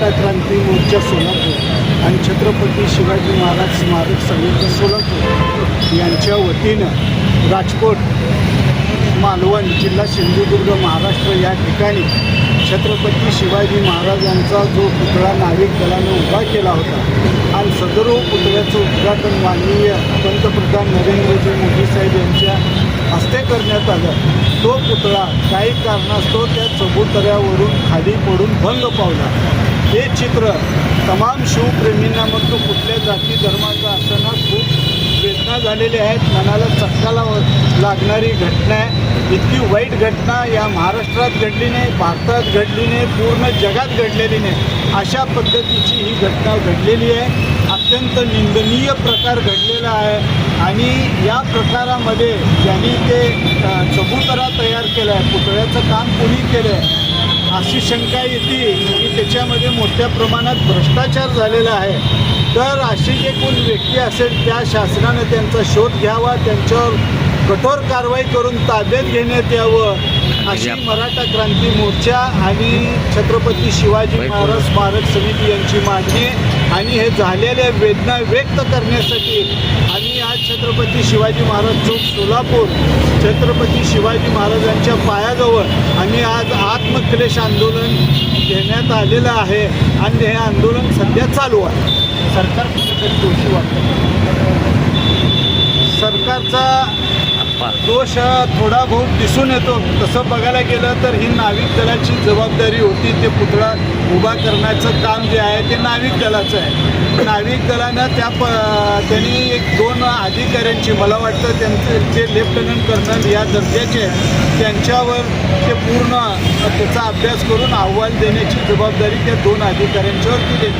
क्रांती मोर्चा सोलापूर आणि छत्रपती शिवाजी महाराज स्मारक समिती सोलापूर यांच्या वतीनं राजकोट मालवण जिल्हा सिंधुदुर्ग महाराष्ट्र या ठिकाणी छत्रपती शिवाजी महाराजांचा जो पुतळा नाविक दलानं उभा केला होता आणि सदर पुतळ्याचं उद्घाटन माननीय पंतप्रधान नरेंद्रजी मोदी साहेब यांच्या हस्ते करण्यात आलं. तो पुतळा काही कारणास्तव त्या चबुतऱ्यावरून खाली पडून भंग पावला. हे चित्र तमाम शिवप्रेमींना मग तो कुठल्या जाती धर्माचा असताना खूप वेदना झालेल्या आहेत. मनाला चक्काला लागणारी घटना आहे. इतकी वाईट घटना या महाराष्ट्रात घडली नाही भारतात घडली नाही पूर्ण जगात घडलेली नाही. अशा पद्धतीची ही घटना घडलेली आहे. अत्यंत निंदनीय प्रकार घडलेला आहे. आणि या प्रकारामध्ये ज्यांनी ते चबुतरा तयार केला आहे पुतळ्याचं काम कोणी केलं आहे अशी शंका येते की त्याच्यामध्ये मोठ्या प्रमाणात भ्रष्टाचार झालेला आहे तर अशी जे कोण व्यक्ती असेल त्या शासनानं त्यांचा शोध घ्यावा त्यांच्यावर कठोर कारवाई करून ताब्यात घेण्यात यावं अशी मराठा क्रांती मोर्चा आणि छत्रपती शिवाजी महाराज स्मारक समिती यांची मागणी. आणि हे झालेल्या वेदना व्यक्त करण्यासाठी आम्ही आज छत्रपती शिवाजी महाराज चौक सोलापूर छत्रपती शिवाजी महाराजांच्या पायाजवळ आम्ही आज आत्मक्लेश आंदोलन घेण्यात आलेलं आहे. आणि हे आंदोलन सध्या चालू आहे. सरकार कुठेतरी दोषी वाटतं? सरकारचा दोष थोडा बहुत दिसून येतो. तसं बघायला गेलं तर ही नाविक दलाची जबाबदारी होती. ते पुतळा उभा करण्याचं काम जे आहे ते नाविक दलाचं आहे. नाविक दलानं त्या प त्यांनी एक दोन अधिकाऱ्यांची मला वाटतं त्यांचे जे लेफ्टनंट कर्नल या दर्जाचे त्यांच्यावर ते पूर्ण त्याचा अभ्यास करून अहवाल देण्याची जबाबदारी त्या दोन अधिकाऱ्यांच्यावर दिली